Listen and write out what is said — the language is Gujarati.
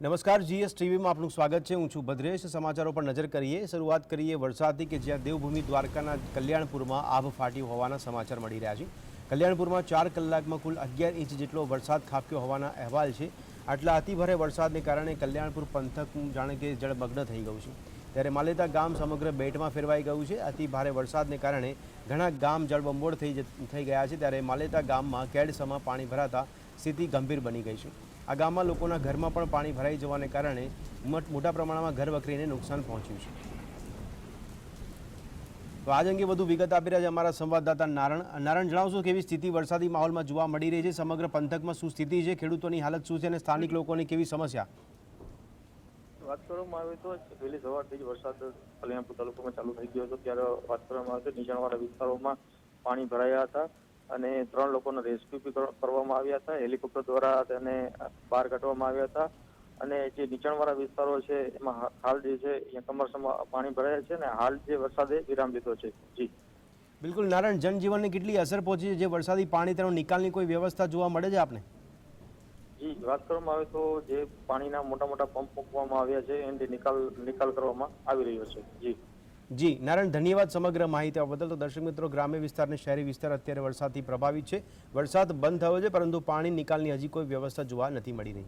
નમસ્કાર, જીએસ ટીવીમાં આપનું સ્વાગત છે. હું છું ભદ્રેશ. સમાચારો પર નજર કરીએ. શરૂઆત કરીએ વરસાદથી કે જ્યાં દેવભૂમિ દ્વારકાના કલ્યાણપુરમાં આભ ફાટી હોવાના સમાચાર મળી રહ્યા છે. કલ્યાણપુરમાં ચાર કલાકમાં કુલ અગિયાર ઇંચ જેટલો વરસાદ ખાબક્યો હોવાના અહેવાલ છે. આટલા અતિભારે વરસાદને કારણે કલ્યાણપુર પંથક જાણે કે જળમગ્ન થઈ ગયું છે. ત્યારે માલેતા ગામ સમગ્ર બેટમાં ફેરવાઈ ગયું છે. અતિભારે વરસાદને કારણે ઘણા ગામ જળબંબોળ થઈ થઈ ગયા છે. ત્યારે માલેતા ગામમાં કેડસમાં પાણી ભરાતા સ્થિતિ ગંભીર બની ગઈ છે. આ ગામમાં લોકોના ઘરમાં પણ પાણી ભરાઈ જવાને કારણે મોટ- પ્રમાણમાં ઘર વખરીને નુકસાન પહોંચ્યું છે. તો આજ અંગે વધુ વિગત આપી રહ્યા છે અમારા સંવાદદાતા નારણ. નારણ, જણાવશો કેવી સ્થિતિ વરસાદી માહોલમાં જોવા મળી રહી છે? સમગ્ર પંથકમાં શું સ્થિતિ છે? ખેડૂતોની હાલત શું છે અને સ્થાનિક લોકોની કેવી સમસ્યા? વાત કરવામાં આવે તો વહેલી સવારથી જ વરસાદ કલ્યાણપુર તાલુકામાં ચાલુ થઈ ગયો હતો. ત્યારે વાત કરવામાં આવે તો નીચાણવાળા વિસ્તારોમાં પાણી ભરાયા હતા. અને ત્રણ લોકોનો રેસ્ક્યુ બી કરવામાં આવ્યા હતા. હેલિકોપ્ટર દ્વારા તેને બહાર કાઢવામાં આવ્યા હતા. અને જે નીચાણવાળા વિસ્તારો છે એમાં હાલ જે છે અહીંયા કમરસમાં પાણી ભરાયા છે અને હાલ જે વરસાદે વિરામ લીધો છે. જી. બિલકુલ નારાયણ જનજીવનને કેટલી અસર પહોંચી છે? જે વરસાદી પાણી તેનો નિકાલની કોઈ વ્યવસ્થા જોવા મળે છે આપને? જી વાત કરવામાં આવે તો જે પાણીના મોટા મોટા પંપ મૂકવામાં આવ્યા છે એની નિકાલ નિકાલ કરવામાં આવી રહ્યો છે. જી. જી, નારાયણ, ધન્યવાદ સમગ્ર માહિતી આપવા બદલ તો દર્શક મિત્રો, ગ્રામ્ય વિસ્તાર અને શહેરી વિસ્તાર અત્યારે વરસાદથી પ્રભાવિત છે. વરસાદ બંધ થયો છે, પરંતુ પાણી નિકાલની હજી કોઈ વ્યવસ્થા જોવા નથી મળી રહી.